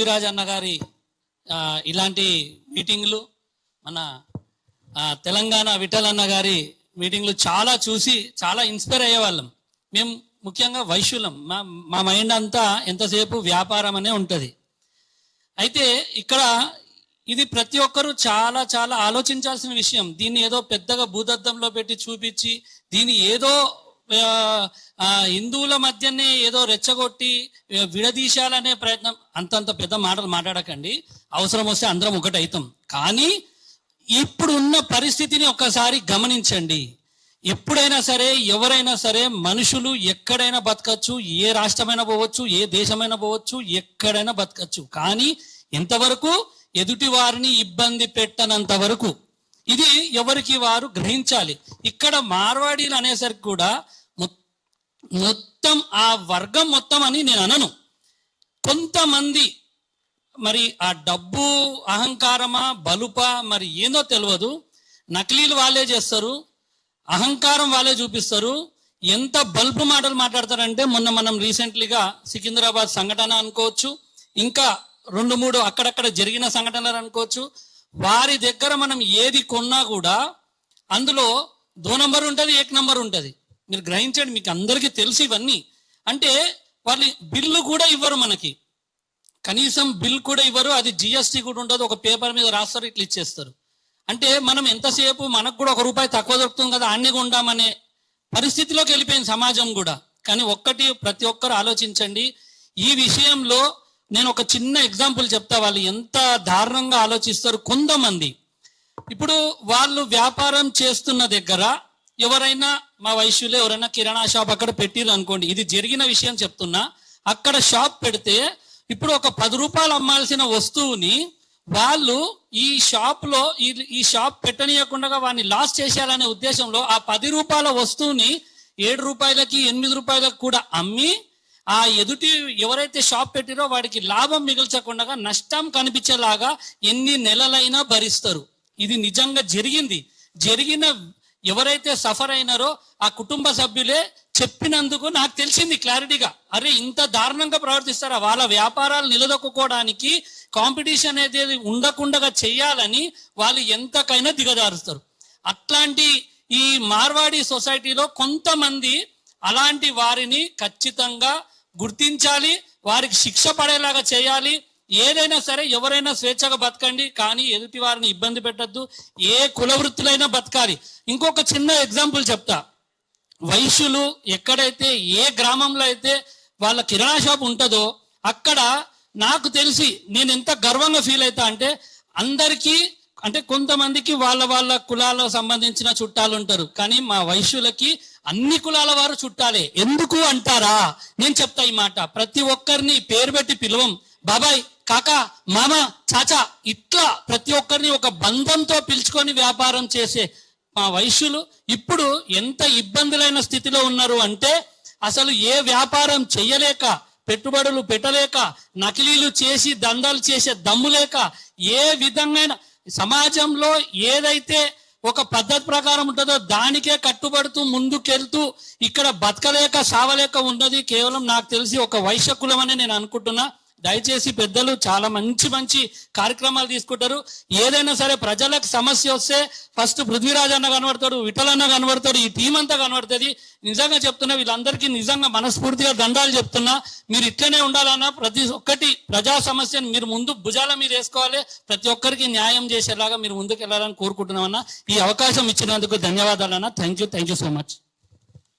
పృథ్వీరాజ్ అన్న గారి ఇలాంటి మీటింగ్లు మన తెలంగాణ తెలంగాణ అన్న గారి మీటింగ్లు చాలా చూసి చాలా ఇన్స్పైర్ అయ్యేవాళ్ళం. మేము ముఖ్యంగా వైశ్యులం మా మా మైండ్ అంతా ఎంతసేపు వ్యాపారం అనే ఉంటుంది. అయితే ఇక్కడ ఇది ప్రతి ఒక్కరూ చాలా చాలా ఆలోచించాల్సిన విషయం. దీన్ని ఏదో పెద్దగా భూదద్దంలో పెట్టి చూపించి దీన్ని ఏదో హిందువుల మధ్యనే ఏదో రెచ్చగొట్టి విడదీశాలనే ప్రయత్నం అంతంత పెద్ద మాటలు మాట్లాడకండి. అవసరం వస్తే అందరం ఒకటి కానీ ఇప్పుడు ఉన్న పరిస్థితిని ఒక్కసారి గమనించండి. ఎప్పుడైనా సరే ఎవరైనా సరే మనుషులు ఎక్కడైనా బతకచ్చు ఏ రాష్ట్రమైనా పోవచ్చు ఏ దేశమైనా పోవచ్చు ఎక్కడైనా బతకచ్చు. కానీ ఎంతవరకు ఎదుటి వారిని ఇబ్బంది పెట్టనంత వరకు ఇది ఎవరికి వారు గ్రహించాలి. ఇక్కడ మార్వాడీలు అనేసరికి కూడా మొత్తం ఆ వర్గం మొత్తం అని నేను అనను. కొంతమంది మరి ఆ డబ్బు అహంకారమా బలుపా మరి ఏందో తెలియదు నకిలీలు వాళ్ళే చేస్తారు. అహంకారం వాళ్ళే చూపిస్తారు. ఎంత బల్బు మాటలు మాట్లాడతారంటే మొన్న మనం రీసెంట్లీగా సికింద్రాబాద్ సంఘటన అనుకోవచ్చు. ఇంకా రెండు మూడు అక్కడక్కడ జరిగిన సంఘటనలు అనుకోవచ్చు. వారి దగ్గర మనం ఏది కొన్నా కూడా అందులో దో నంబర్ ఉంటుంది ఏక్ నంబర్ ఉంటుంది. మీరు గ్రహించండి మీకు అందరికీ తెలుసు ఇవన్నీ. అంటే వాళ్ళు బిల్లు కూడా ఇవ్వరు మనకి. కనీసం బిల్ కూడా ఇవ్వరు అది జిఎస్టీ కూడా ఉండదు ఒక పేపర్ మీద రాస్తారు ఇట్లా ఇచ్చేస్తారు. అంటే మనం ఎంతసేపు మనకు కూడా ఒక రూపాయి తక్కువ దొరుకుతుంది కదా అన్ని కొండామనే పరిస్థితిలోకి వెళ్ళిపోయింది సమాజం కూడా. కానీ ఒక్కటి ప్రతి ఒక్కరు ఆలోచించండి ఈ విషయంలో నేను ఒక చిన్న ఎగ్జాంపుల్ చెప్తా వాళ్ళు. ఎంత దారుణంగా ఆలోచిస్తారు కొంతమంది. ఇప్పుడు వాళ్ళు వ్యాపారం చేస్తున్న దగ్గర ఎవరైనా మా వయసులో ఎవరైనా కిరాణా షాప్ అక్కడ పెట్టిరు అనుకోండి ఇది జరిగిన విషయం చెప్తున్నా అక్కడ షాప్ పెడితే ఇప్పుడు ఒక పది రూపాయలు అమ్మాల్సిన వస్తువుని వాళ్ళు ఈ షాప్లో ఈ ఈ షాప్ పెట్టనీయకుండా వాడిని లాస్ చేసేయాలనే ఉద్దేశంలో ఆ పది రూపాయల వస్తువుని ఏడు రూపాయలకి ఎనిమిది రూపాయలకు కూడా అమ్మి ఆ ఎదుటి ఎవరైతే షాప్ పెట్టిరో వాడికి లాభం మిగిల్చకుండా నష్టం కనిపించేలాగా ఎన్ని నెలలైనా భరిస్తారు. ఇది నిజంగా జరిగింది. జరిగిన ఎవరైతే సఫర్ అయినారో ఆ కుటుంబ సభ్యులే చెప్పినందుకు నాకు తెలిసింది క్లారిటీగా. అరే ఇంత దారుణంగా ప్రవర్తిస్తారా? వాళ్ళ వ్యాపారాలు నిలదొక్కుకోవడానికి కాంపిటీషన్ అనేది ఉండకుండా చేయాలని వాళ్ళు ఎంతకైనా దిగజారుస్తారు. అట్లాంటి ఈ మార్వాడి సొసైటీలో కొంతమంది అలాంటి వారిని ఖచ్చితంగా గుర్తించాలి వారికి శిక్ష పడేలాగా చేయాలి ఏదైనా సరే ఎవరైనా స్వేచ్ఛగా బతకండి కానీ ఎదుటి వారిని ఇబ్బంది పెట్టద్దు. ఏ కుల వృత్తులైనా బతకాలి. ఇంకొక చిన్న ఎగ్జాంపుల్ చెప్తా. వైశ్యులు ఎక్కడైతే ఏ గ్రామంలో అయితే వాళ్ళ కిరాణా షాప్ ఉంటుందో అక్కడ నాకు తెలిసి నేను ఎంత గర్వంగా ఫీల్ అవుతా అంటే అందరికీ అంటే కొంతమందికి వాళ్ళ వాళ్ళ కులాలకు సంబంధించిన చుట్టాలు ఉంటారు. కానీ మా వైశ్యులకి అన్ని కులాల వారు చుట్టాలే. ఎందుకు అంటారా? నేను చెప్తా ఈ మాట. ప్రతి ఒక్కరిని పేరు పెట్టి పిలవం. బాబాయ్ కాక మామ చాచా ఇట్లా ప్రతి ఒక్కరిని ఒక బంధంతో పిలుచుకొని వ్యాపారం చేసే మా వైశ్యులు ఇప్పుడు ఎంత ఇబ్బందులైన స్థితిలో ఉన్నారు అంటే అసలు ఏ వ్యాపారం చెయ్యలేక పెట్టుబడులు పెట్టలేక నకిలీలు చేసి దందాలు చేసే దమ్ము లేక ఏ విధంగా సమాజంలో ఏదైతే ఒక పద్ధతి ప్రకారం ఉంటుందో దానికే కట్టుబడుతూ ముందుకెళ్తూ ఇక్కడ బతకలేక సావలేక ఉన్నది కేవలం నాకు తెలిసి ఒక వైశ్య కులం అని నేను అనుకుంటున్నా. దయచేసి పెద్దలు చాలా మంచి మంచి కార్యక్రమాలు తీసుకుంటారు. ఏదైనా సరే ప్రజలకు సమస్య వస్తే ఫస్ట్ పృథ్వీరాజ్ అన్న కనబడతాడు విఠలన్న కనబడతాడు ఈ టీం అంతా కనబడుతుంది. నిజంగా చెప్తున్నా వీళ్ళందరికీ నిజంగా మనస్ఫూర్తిగా దండాలు చెప్తున్నా మీరు ఇట్లనే ఉండాలన్నా ప్రతి ఒక్కటి ప్రజా సమస్యను మీరు ముందు భుజాల మీద వేసుకోవాలి. ప్రతి ఒక్కరికి న్యాయం చేసేలాగా మీరు ముందుకు వెళ్ళాలని కోరుకుంటున్నామన్నా. ఈ అవకాశం ఇచ్చినందుకు ధన్యవాదాలన్నా. Thank you thank you so much.